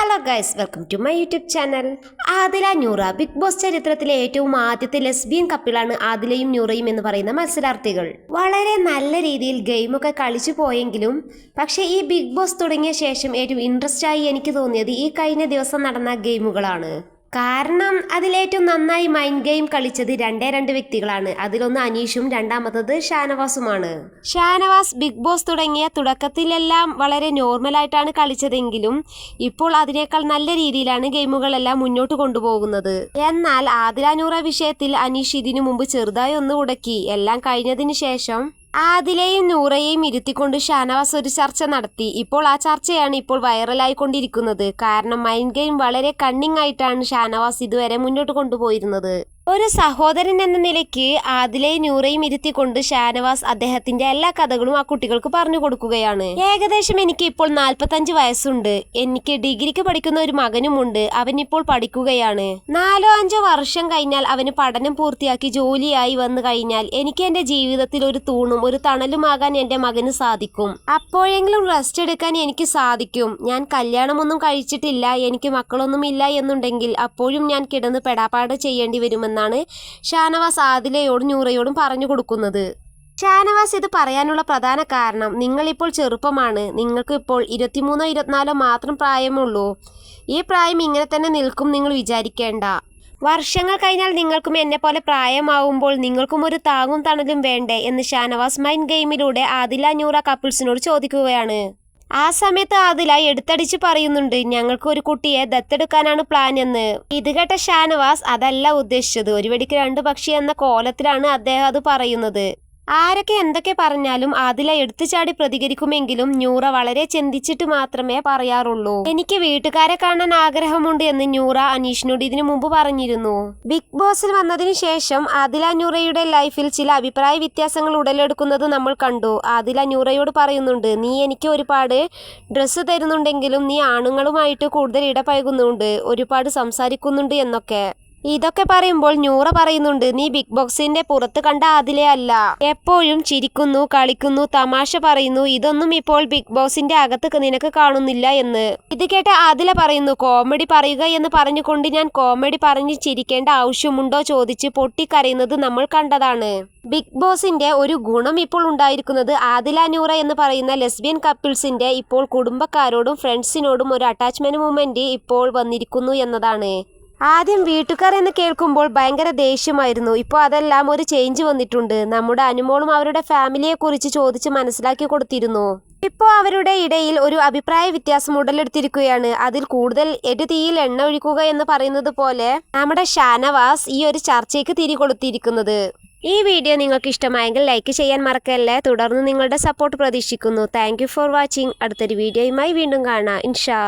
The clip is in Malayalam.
Hello guys welcome to my YouTube channel Adila Noora big boss ചരിത്രത്തിലെ ഏറ്റവും ആദ്യത്തെ ലെസ്ബിയൻ കപ്പിളാണ് ആദിലയും ന്യൂറയും എന്ന് പറയുന്ന മത്സരാർത്ഥികൾ. വളരെ നല്ല രീതിയിൽ ഗെയിമൊക്കെ കളിച്ചു പോയെങ്കിലും പക്ഷേ ഈ ബിഗ് ബോസ് തുടങ്ങിയ ശേഷം ഏറ്റവും ഇൻട്രസ്റ്റ് ആയി എനിക്ക് തോന്നിയത് ഈ കഴിഞ്ഞ ദിവസം നടന്ന ഗെയിമുകളാണ് കാരണം അതിലേറ്റവും നന്നായി മൈൻഡ് ഗെയിം കളിച്ചത് രണ്ടേ രണ്ട് വ്യക്തികളാണ്. അതിലൊന്ന് അനീഷും രണ്ടാമത്തത് ഷാനവാസുമാണ്. ഷാനവാസ് ബിഗ് ബോസ് തുടങ്ങിയ തുടക്കത്തിലെല്ലാം വളരെ നോർമലായിട്ടാണ് കളിച്ചതെങ്കിലും ഇപ്പോൾ അതിനേക്കാൾ നല്ല രീതിയിലാണ് ഗെയിമുകളെല്ലാം മുന്നോട്ട് കൊണ്ടുപോകുന്നത്. എന്നാൽ ആദിലാനൂറ വിഷയത്തിൽ അനീഷ് ഇതിനു മുമ്പ് ചെറുതായി ഒന്ന് ഉടക്കി. എല്ലാം കഴിഞ്ഞതിന് ശേഷം ആദിലെയും നൂറയെയും ഇരുത്തിക്കൊണ്ട് ഷാനവാസ് ഒരു ചർച്ച നടത്തി. ഇപ്പോൾ ആ ചർച്ചയാണ് ഇപ്പോൾ വൈറലായിക്കൊണ്ടിരിക്കുന്നത്. കാരണം മൈൻഡ് ഗെയിം വളരെ കണ്ണിങ് ആയിട്ടാണ് ഷാനവാസ് ഇതുവരെ മുന്നോട്ട് കൊണ്ടുപോയിരുന്നത്. ഒരു സഹോദരൻ എന്ന നിലയ്ക്ക് ആദിലെ നൂറയും ഇരുത്തിക്കൊണ്ട് ഷാനവാസ് അദ്ദേഹത്തിന്റെ എല്ലാ കഥകളും ആ കുട്ടികൾക്ക് പറഞ്ഞു കൊടുക്കുകയാണ്. ഏകദേശം എനിക്ക് ഇപ്പോൾ നാൽപ്പത്തഞ്ച് വയസ്സുണ്ട്. എനിക്ക് ഡിഗ്രിക്ക് പഠിക്കുന്ന ഒരു മകനുമുണ്ട്. അവൻ ഇപ്പോൾ പഠിക്കുകയാണ്. നാലോ അഞ്ചോ വർഷം കഴിഞ്ഞാൽ അവന് പഠനം പൂർത്തിയാക്കി ജോലിയായി വന്നു കഴിഞ്ഞാൽ എനിക്ക് എന്റെ ജീവിതത്തിൽ ഒരു തൂണും ഒരു തണലുമാകാൻ എന്റെ മകന് സാധിക്കും. അപ്പോഴെങ്കിലും റെസ്റ്റ് എടുക്കാൻ എനിക്ക് സാധിക്കും. ഞാൻ കല്യാണമൊന്നും കഴിച്ചിട്ടില്ല. എനിക്ക് മക്കളൊന്നും ഇല്ല എന്നുണ്ടെങ്കിൽ അപ്പോഴും ഞാൻ കിടന്ന് പെടാപ്പാട് ചെയ്യേണ്ടി വരുമെന്നാണ് ഷാനവാസ് ആദിലയോടും നൂറയോടും പറഞ്ഞു കൊടുക്കുന്നത്. ഷാനവാസ് ഇത് പറയാനുള്ള പ്രധാന കാരണം നിങ്ങളിപ്പോൾ ചെറുപ്പമാണ്. നിങ്ങൾക്ക് ഇപ്പോൾ ഇരുപത്തിമൂന്നോ ഇരുപത്തിനാലോ മാത്രം പ്രായമുള്ളൂ. ഈ പ്രായം ഇങ്ങനെ തന്നെ നിൽക്കും നിങ്ങൾ വിചാരിക്കേണ്ട. വർഷങ്ങൾ കഴിഞ്ഞാൽ നിങ്ങൾക്കും എന്നെ പോലെ പ്രായമാവുമ്പോൾ നിങ്ങൾക്കും ഒരു താങ്ങും തണലും വേണ്ടേ എന്ന് ഷാനവാസ് മൈൻ ഗെയിമിലൂടെ ആദില നൂറ കപ്പിൾസിനോട് ചോദിക്കുകയാണ്. ആ സമയത്ത് ആദില എടുത്തടിച്ച് പറയുന്നുണ്ട് ഞങ്ങൾക്ക് ഒരു കുട്ടിയെ ദത്തെടുക്കാനാണ് പ്ലാൻ എന്ന്. ഇത് കേട്ട ഷാനവാസ് അതല്ല ഉദ്ദേശിച്ചത്. ഒരു വെടിക്ക് രണ്ട് പക്ഷി എന്ന കോലത്തിലാണ് അദ്ദേഹം അത് പറയുന്നത്. ആരൊക്കെ എന്തൊക്കെ പറഞ്ഞാലും ആദില എടുത്തുചാടി പ്രതികരിക്കുമെങ്കിലും ന്യൂറ വളരെ ചിന്തിച്ചിട്ട് മാത്രമേ പറയാറുള്ളൂ. എനിക്ക് വീട്ടുകാരെ കാണാൻ ആഗ്രഹമുണ്ട് എന്ന് ന്യൂറ അനീഷിനോട് ഇതിനു മുമ്പ് പറഞ്ഞിരുന്നു. ബിഗ് ബോസിൽ വന്നതിനു ശേഷം ആദില ന്യൂറയുടെ ലൈഫിൽ ചില അഭിപ്രായ വ്യത്യാസങ്ങൾ ഉടലെടുക്കുന്നത് നമ്മൾ കണ്ടു. ആദില ന്യൂറയോട് പറയുന്നുണ്ട് നീ എനിക്ക് ഒരുപാട് ഡ്രസ്സ് തരുന്നുണ്ടെങ്കിലും നീ ആണുങ്ങളുമായിട്ട് കൂടുതൽ ഇടപഴകുന്നുണ്ട് ഒരുപാട് സംസാരിക്കുന്നുണ്ട് എന്നൊക്കെ. ഇതൊക്കെ പറയുമ്പോൾ ന്യൂറ പറയുന്നുണ്ട് നീ ബിഗ് ബോക്സിന്റെ പുറത്ത് കണ്ട അതിലേ അല്ല. എപ്പോഴും ചിരിക്കുന്നു കളിക്കുന്നു തമാശ പറയുന്നു. ഇതൊന്നും ഇപ്പോൾ ബിഗ് ബോസിന്റെ അകത്ത് നിനക്ക് കാണുന്നില്ല എന്ന്. ഇത് കേട്ട ആദില പറയുന്നു കോമഡി പറയുക എന്ന് പറഞ്ഞുകൊണ്ട് ഞാൻ കോമഡി പറഞ്ഞ് ചിരിക്കേണ്ട ആവശ്യമുണ്ടോ? ചോദിച്ച് പൊട്ടിക്കരയുന്നത് നമ്മൾ കണ്ടതാണ്. ബിഗ് ബോസിന്റെ ഒരു ഗുണം ഇപ്പോൾ ഉണ്ടായിരിക്കുന്നത് ആദില ന്യൂറ എന്ന് പറയുന്ന ലെസ്ബിയൻ കപ്പിൾസിന്റെ ഇപ്പോൾ കുടുംബക്കാരോടും ഫ്രണ്ട്സിനോടും ഒരു അറ്റാച്ച്മെന്റ് മൂവ്മെന്റ് ഇപ്പോൾ വന്നിരിക്കുന്നു എന്നതാണ്. ആദ്യം വീട്ടുകാർ എന്ന് കേൾക്കുമ്പോൾ ഭയങ്കര ദേഷ്യമായിരുന്നു. ഇപ്പോൾ അതെല്ലാം ഒരു ചേഞ്ച് വന്നിട്ടുണ്ട്. നമ്മുടെ അനുമോളും അവരുടെ ഫാമിലിയെ കുറിച്ച് ചോദിച്ച് മനസ്സിലാക്കി കൊടുത്തിരുന്നു. ഇപ്പോൾ അവരുടെ ഇടയിൽ ഒരു അഭിപ്രായ വ്യത്യാസം ഉടലെടുത്തിരിക്കുകയാണ്. അതിൽ കൂടുതൽ എരുതീയിൽ എണ്ണ ഒഴിക്കുക എന്ന് പറയുന്നത് പോലെ നമ്മുടെ ഷാനവാസ് ഈ ഒരു ചർച്ചയ്ക്ക് തിരികൊളുത്തിയിരിക്കുന്നത് ഈ വീഡിയോ നിങ്ങൾക്ക് ഇഷ്ടമായെങ്കിൽ ലൈക്ക് ചെയ്യാൻ മറക്കല്ലേ? തുടർന്ന് നിങ്ങളുടെ സപ്പോർട്ട് പ്രതീക്ഷിക്കുന്നു. താങ്ക് ഫോർ വാച്ചിങ് അടുത്തൊരു വീഡിയോയുമായി വീണ്ടും കാണാം. ഇൻഷാ